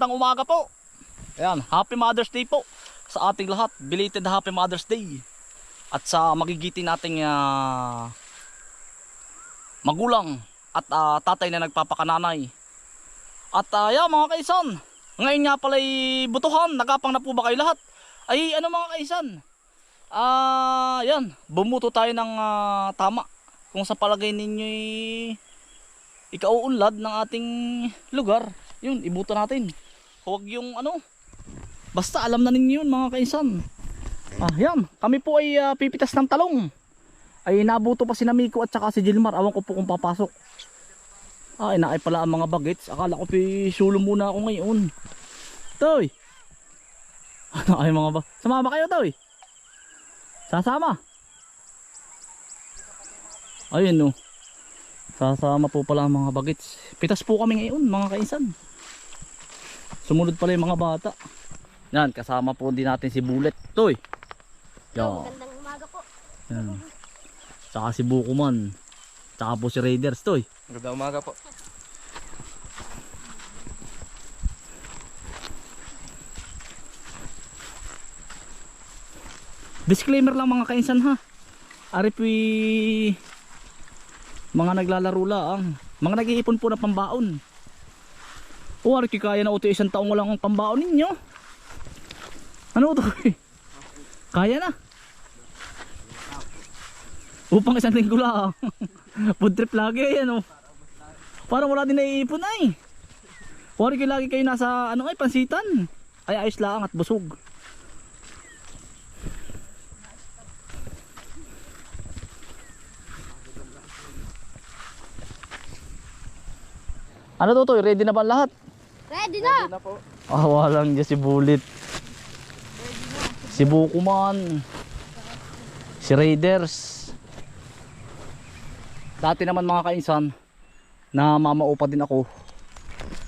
Magandang umaga po. Ayan, Happy Mother's Day po sa ating lahat. Belated Happy Mother's Day. At sa magigiti nating ah, magulang at ah, tatay na nagpapakananay. At uh, yeah, mga kaisan, ngayon nga pala'y butuhan, nagapang na po ba kayo lahat? Ay ano mga kaisan, ah yan, bumuto tayo ng ah, tama. Kung sa palagay ninyo'y ikauunlad ng ating lugar, yun, ibuto natin. Huwag yung ano, basta alam na ninyo yun mga kaisan. Ah, yan, kami po ay ah, pipitas ng talong. Ay nabuto pa si Namiko at saka si Gilmar, awan ko po kung papasok. Ay, naay pala ang mga bagets. Akala ko pisulo muna ako ngayon. Toy! Ano ay mga ba? Sumama kayo, Toy! Sasama! Ayun no. Sasama po pala ang mga bagets. Pitas po kami ngayon, mga kaisan. Sumunod pala yung mga bata. Yan, kasama po din natin si Bullet. Toy! Yan. Magandang umaga po. Yan. Saka si Bukuman. Saka po si Raiders, Toy. Magandang umaga po. Disclaimer lang mga kainsan ha. Aripoy mga naglalaro lang. Mga nag-iipon po ng pambaon. O ari kaya na uto isang taong walang ang pambaon ninyo. Ano to? kaya na. Upang isang linggo lang. Food trip lagi yan oh. Parang wala din naiipon ay. Wari kayo lagi kayo nasa ano ay pansitan. Ay ayos lang at busog. Ano to to? Ready na ba lahat? Ready na! Ready na po. Ah, walang dyan si Bullet. Si Bukuman. Si Raiders. Dati naman mga kainsan, na mamaupa din ako.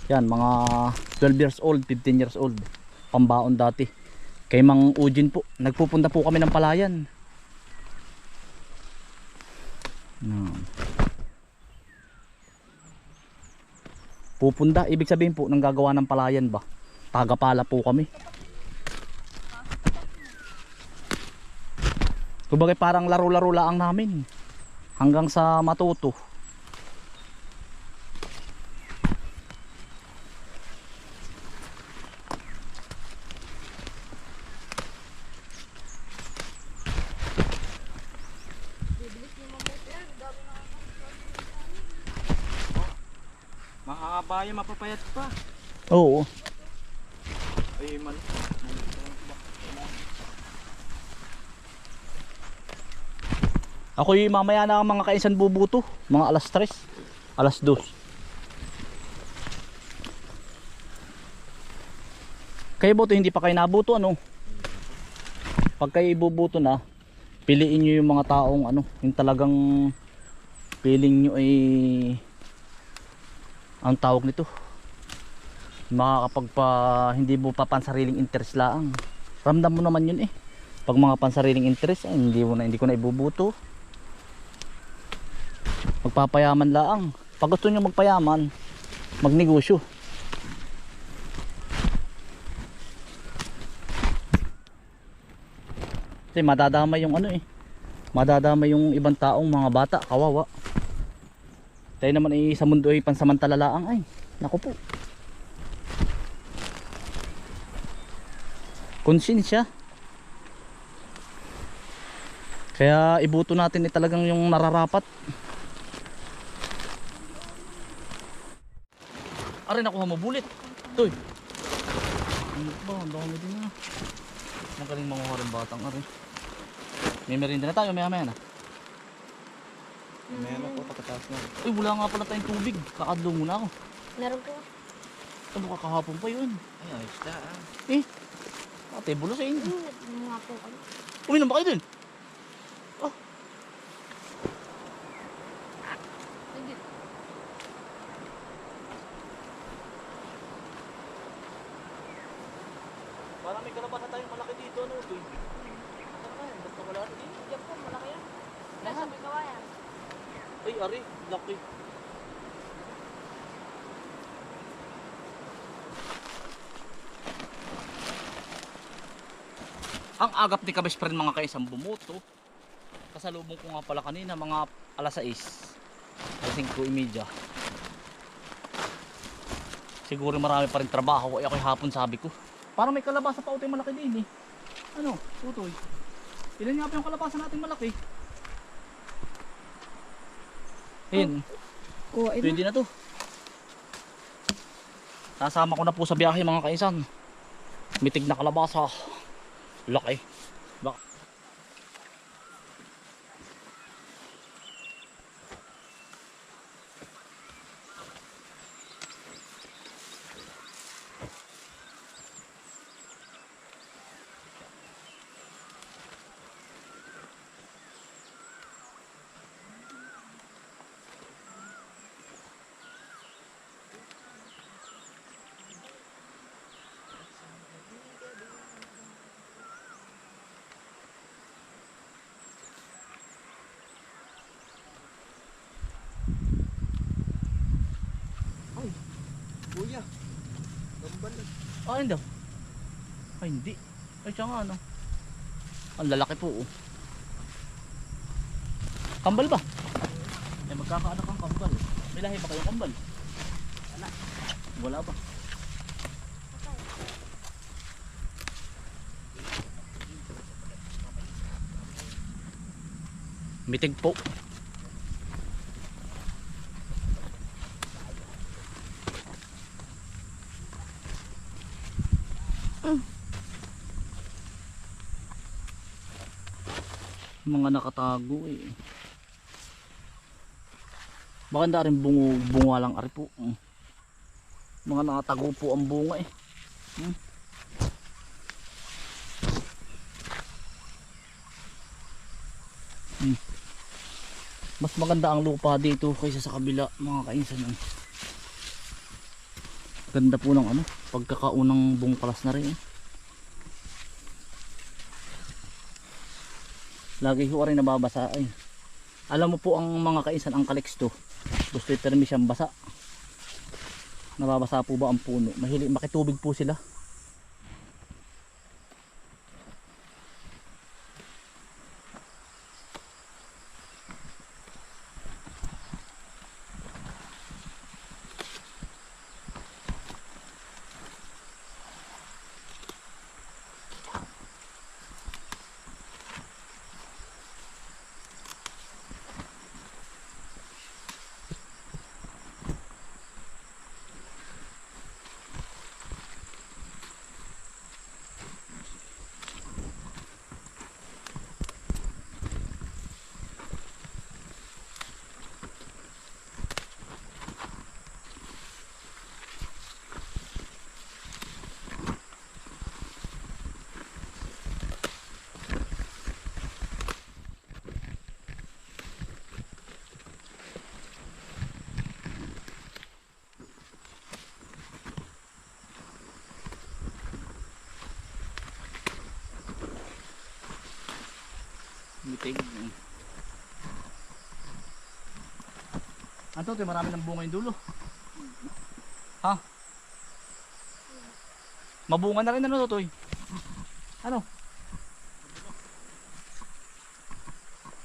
Yan, mga 12 years old, 15 years old. Pambaon dati. Kay Mang Ujin po. Nagpupunta po kami ng palayan. Yan. Pupunda, ibig sabihin po, nang gagawa ng palayan ba? Tagapala po kami. Kumbaga parang laro-laro lang namin. Hanggang sa matuto. Mahaba yung mapapayat pa. Oo. Ay, man. Ako yung mamaya na ang mga kainsan bubuto. Mga alas 3. Alas 2. Kayo buto hindi pa kayo nabuto ano? Pag kayo ibubuto na, piliin nyo yung mga taong ano, yung talagang feeling nyo ay ang tawag nito. Makakapagpa hindi mo pa pansariling interest lang. Ramdam mo naman yun eh. Pag mga pansariling interest ay hindi mo na hindi ko na ibubuto. Magpapayaman lang. Pag gusto nyo magpayaman magnegosyo. Kasi madadama yung ano eh. Madadama yung ibang taong mga bata kawawa tayo naman ay sa mundo ay pansamantala lang ay. Naku po. Konsensya kaya ibuto natin eh talagang yung nararapat. Aray nakuha mo bulit Toy. Ba ang dami din na Magaling manguha batang aray. May merinda na tayo maya maya na Meron po pagkatapos na. Uy wala nga pala tayong tubig Kakadlo muna ako Meron po. Ano ka kahapon pa yun Ay, ayos na. ah. Eh Ate bulo sa inyo Hmm, nga po. Uminom ba kayo dun? Ari, laki. Ang agap ni Kabes pa rin mga kaisang bumoto. Kasalubong ko nga pala kanina mga alas 6. Alas 5.30. Siguro marami pa rin trabaho. Kaya ako'y hapon sabi ko. Parang may kalabasa pa utoy malaki din eh. Ano? Utoy. Ilan nga pa yung kalabasa natin malaki? Ayun. Kuha ito. Pwede na to. Sasama ko na po sa biyahe mga kaisan. Mitig na kalabasa. Laki. Ah, hindi. Ay, hindi. Ay, siya nga, ano. Ang lalaki po, oh. Kambal ba? Ay, magkakaanak ang kambal. May lahi ba kayong kambal? Wala. Wala ba? Mitig po. Mga nakatago eh maganda rin bungo bunga lang ari po Mm. mga nakatago po ang bunga eh Hmm. Hmm. mas maganda ang lupa dito kaysa sa kabila mga kainsan eh. Ganda po ng ano pagkakaunang bungkalas na rin eh. lagi ho rin nababasa ay alam mo po ang mga kaisan ang kaliks to. Gusto itermi siyang basa. Nababasa po ba ang puno? Mahilig makitubig po sila mitig ano to marami ng bunga yung dulo. Ha? Mabunga na rin ano to ano?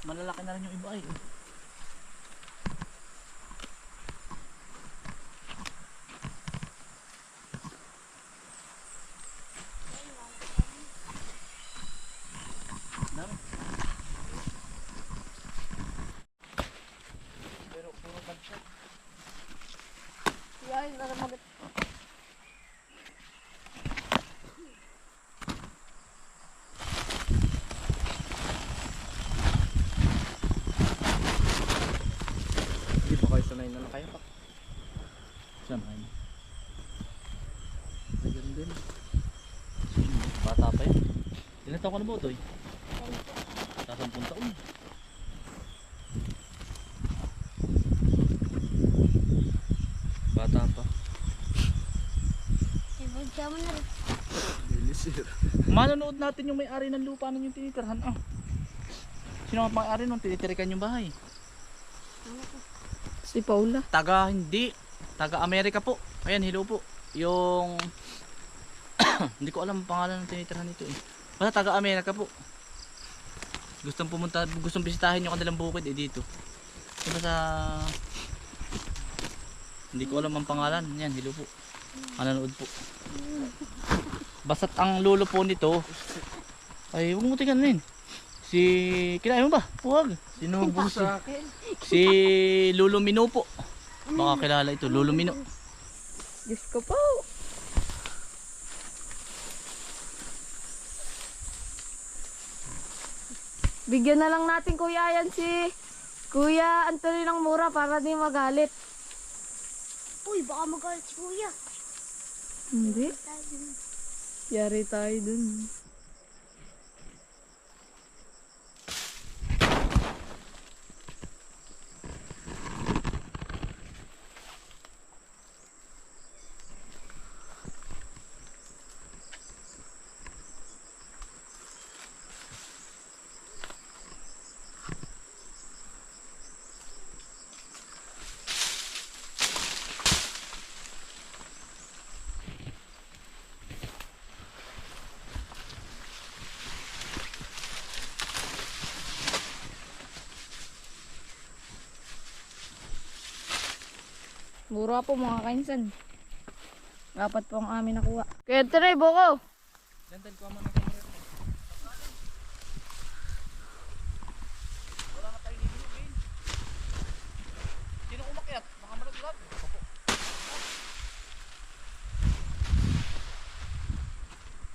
Malalaki na rin yung iba ay Dami. Pero puro bagsak. Yan, naramagat. Hindi pa kayo sanay na nakayapak. Saan Ayun din. Bata pa yan. Ilan taon ka na ba ito? Sasampung taon. Bata pa. Ibig ka mo na rin. Manonood natin yung may-ari ng lupa na yung tinitirhan. Ah. Sino ang may-ari nung tinitirikan yung bahay? Si Paula. Taga hindi. Taga Amerika po. Ayan, hello po. Yung hindi ko alam ang pangalan ng tinitirhan nito eh. Basta taga Amerika po. Gustong pumunta, gustong bisitahin yung kanilang bukid eh dito. Diba sa... Hindi ko alam ang pangalan. Yan, hello po. Mananood po. Basta't ang lolo po nito ay huwag mo tingnan Si... Kinain mo ba? Huwag. Sinubo si... Sa akin. Si Lolo Mino po. Baka kilala ito, Lolo Mino. Diyos ko po. Bigyan na lang natin kuya yan si Kuya Anthony ng mura para di magalit. Uy, baka magalit si kuya. Hindi. Yari tayo dun. Mura po mga kainsan. Dapat po ang amin nakuha. Kaya Anthony, buko. Wala na tayo nililugin. Sino umakyat? Baka malaglag. Opo.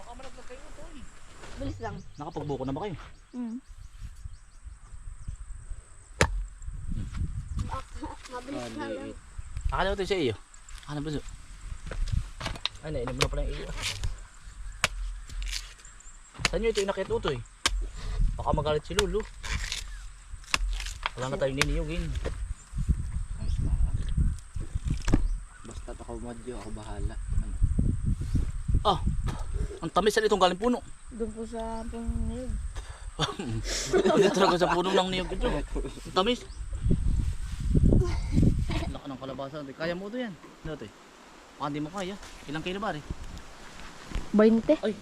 Baka malaglag kayo ito eh. Bilis lang. Nakapagbuko na ba kayo? Mm. Mabilis na lang. Akala ko ito sa iyo. Akala ba ito? Ay, nainom na pala yung iyo. Saan nyo ito inakyat utoy? Baka magalit si Lulu. Wala na tayong niniyugin. Ayos na. Basta ako madyo, ako bahala. Ano? Ah, ang tamis na itong galing puno. Doon po sa pangayog. Hindi talaga sa puno ng niyog ito. Ang tamis. Laka ng kalabasa. Kaya mo ito yan. Dati. Baka hindi mo kaya. Ilang kilo ba rin? 20. Ay,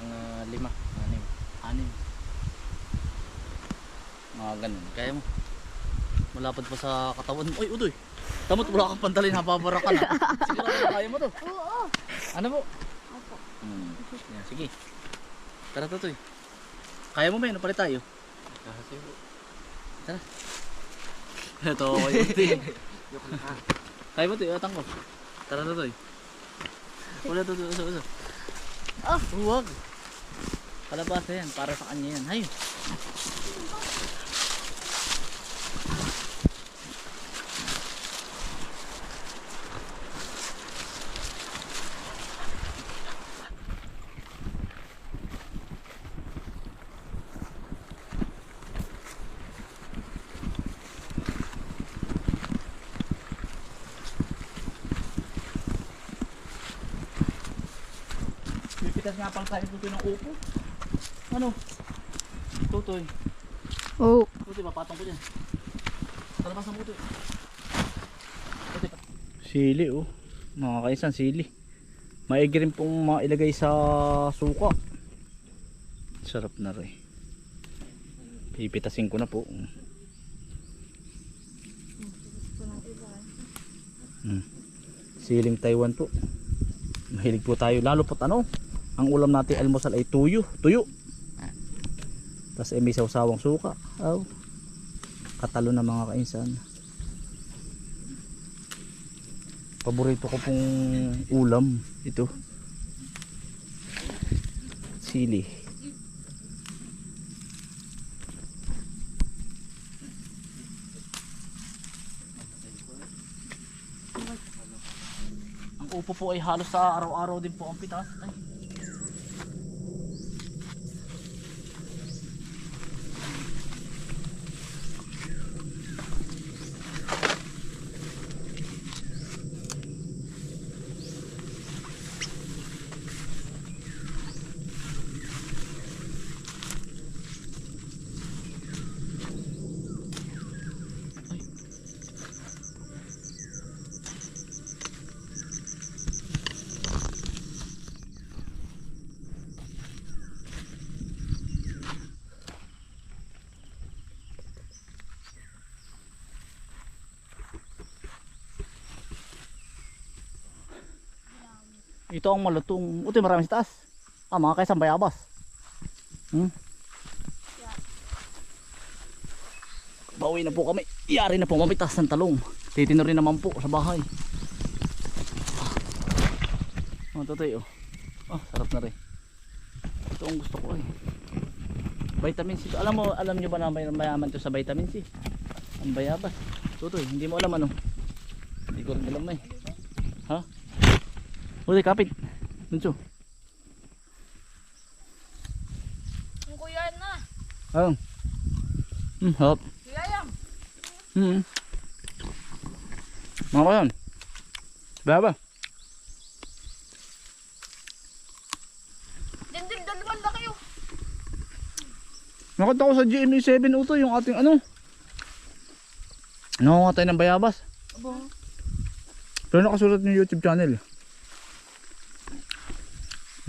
Ang ah, lima. Anim. anim. Mga ganun. Kaya mo. Malapad pa sa katawan mo. Uy, udoy. Tamot wala kang pantalin. Hababara ka na. Sigurado kaya mo to. Oo. Ano po? Opo. Hmm. Sige. Tara to, toy. Kaya mo ba yun? Palit tayo. Kasi Ito, kayo. Toy. Yok na. Kaya mo, toy. Atang ko. Tara to, toy. Wala to. Uso, uso. Ah, huwag. Kalabasa yan. Para sa kanya yan. Hay. Tayo tutoy ng upo. Ano? Tutoy. Oh. Tutoy, papatong ko dyan. Talabas ng tutoy. Tutoy. Sili oh. Mga kaisan, sili. Maigi rin pong mailagay sa suka. Sarap na rin. Pipitasin ko na po. Hmm. Siling Taiwan po. Mahilig po tayo. Lalo po ano, ang ulam natin almusal ay tuyo. Tuyo. Tapos ay may sawsawang suka. Aw. Katalo na mga kainsan. Paborito ko pong ulam. Ito. Sili. Ang upo po ay halos sa araw-araw din po ang pitas. Ay. Ito ang malutong. Yung marami sa taas. Ah, mga kaisang bayabas. Hmm? Bawi na po kami. Yari na po mamitas ng talong. Titino rin naman po sa bahay. Oh, totoy oh. Oh, sarap na rin. Ito ang gusto ko eh. Vitamin C. Alam mo, alam nyo ba na may mayaman to sa vitamin C? Ang bayabas. Tutoy, hindi mo alam ano. Hindi ko rin alam eh. Ha? Uy, kapit. Bunso. Ang kuya na. Oh. Hmm, hop. Kuya yan. Hmm. Mga kayan. Bayaba. Din din, dalaman na kayo. Nakita ko sa GMA7 uto yung ating ano. Nangungatay ng bayabas. Abo. Pero nakasulat yung YouTube channel.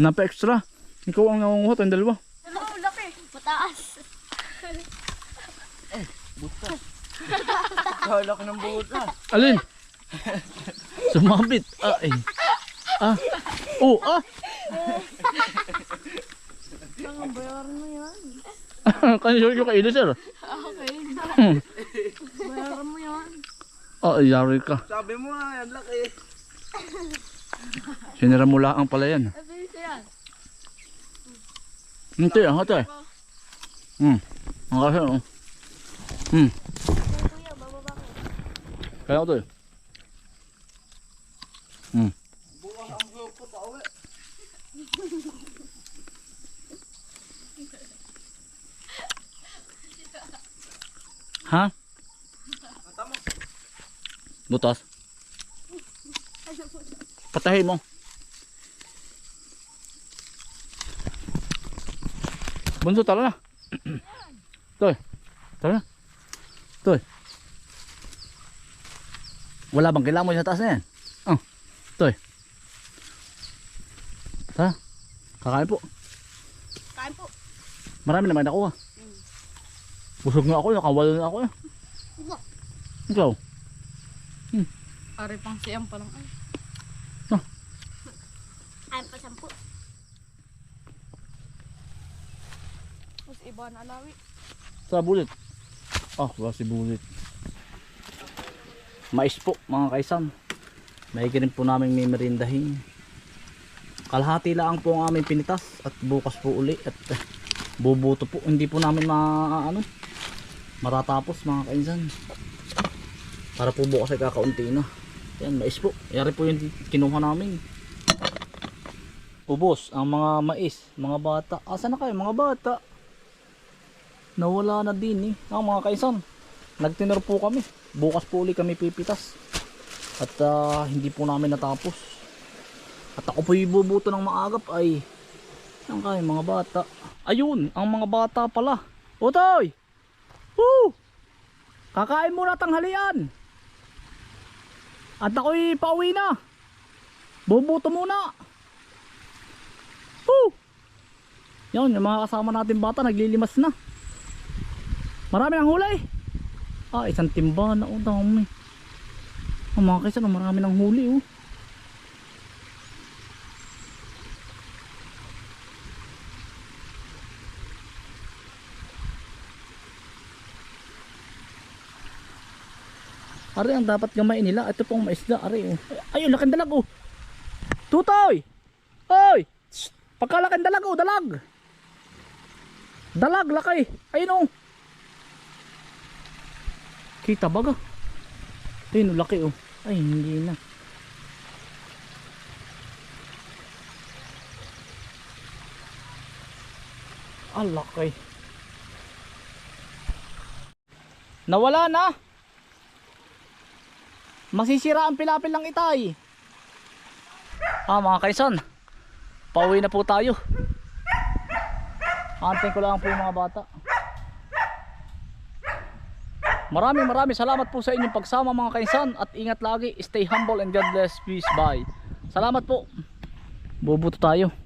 Napa-extra. Ikaw ang nangunguhat, ang dalawa. Ano, laki. Mataas. Kalak ng buta. Alin? Sumabit. Ah, eh. Ah. Oh, ah. Ang bayaran mo yan. Kanyo yung kailo, sir. Okay. Bayaran mo yan. Ah, yari ka. Sabi mo nga, yan laki. Sinira mo lang pala yan. Sabi ko yan. Oh. Hmm. Kuya, bababa ka. Kaya ito eh. Hmm. Bukas ang grupo pa uwi. Ha? Butas? Patahin mo. Bunso, tara na. Toy. Tara na. Toy. Wala bang kailangan mo sa taas na yan? Oh. Toy. Tara. Kakain po. Kain po. Marami naman nakuha. Busog nga ako, nakawalo na ako eh. Ikaw? Pare pang siyang pa lang. Ay. Kain pa sampu. Mas iba na alawi. Sa bulit. Ah, wala si bulit. Mais po, mga kaisan. May rin po namin may merindahin. Kalahati lang po ang aming pinitas at bukas po uli at eh, bubuto po. Hindi po namin ma ano, matatapos mga kaisan. Para po bukas ay kakaunti na. Yan, mais po. Yari po yung kinuha namin. Ubos ang mga mais, mga bata. Asa na kayo mga bata? Nawala na din eh. Ang mga kaisan. Nagtinor po kami. Bukas po uli kami pipitas. At ah, hindi po namin natapos. At ako po ibubuto ng maagap ay ang kayo mga bata. Ayun, ang mga bata pala. Otoy! Woo! Kakain muna tanghalian. At ako'y pauwi na. Bubuto muna. Woo! Yan, yung mga kasama natin bata naglilimas na. Marami ng huli. Ah, isang timba na. Oh, dami. Ang mga kaysa, marami ng huli. Oh. Ari ang dapat gamain nila. Ito pong maisda. Ari oh. Ayun, laking dalag oh. Tutoy! Oy! Pagkalaking dalag oh, dalag! Dalag, laki. Ayun oh. Kita baga. Ayun, laki oh. Ay, hindi na. Laki. Nawala na. Masisira ang pilapil ng itay. Ah, mga kaisan. Pauwi na po tayo. Antin ko lang po yung mga bata. Maraming maraming salamat po sa inyong pagsama mga kaisan at ingat lagi. Stay humble and God bless. Peace. Bye. Salamat po. Bubuto tayo.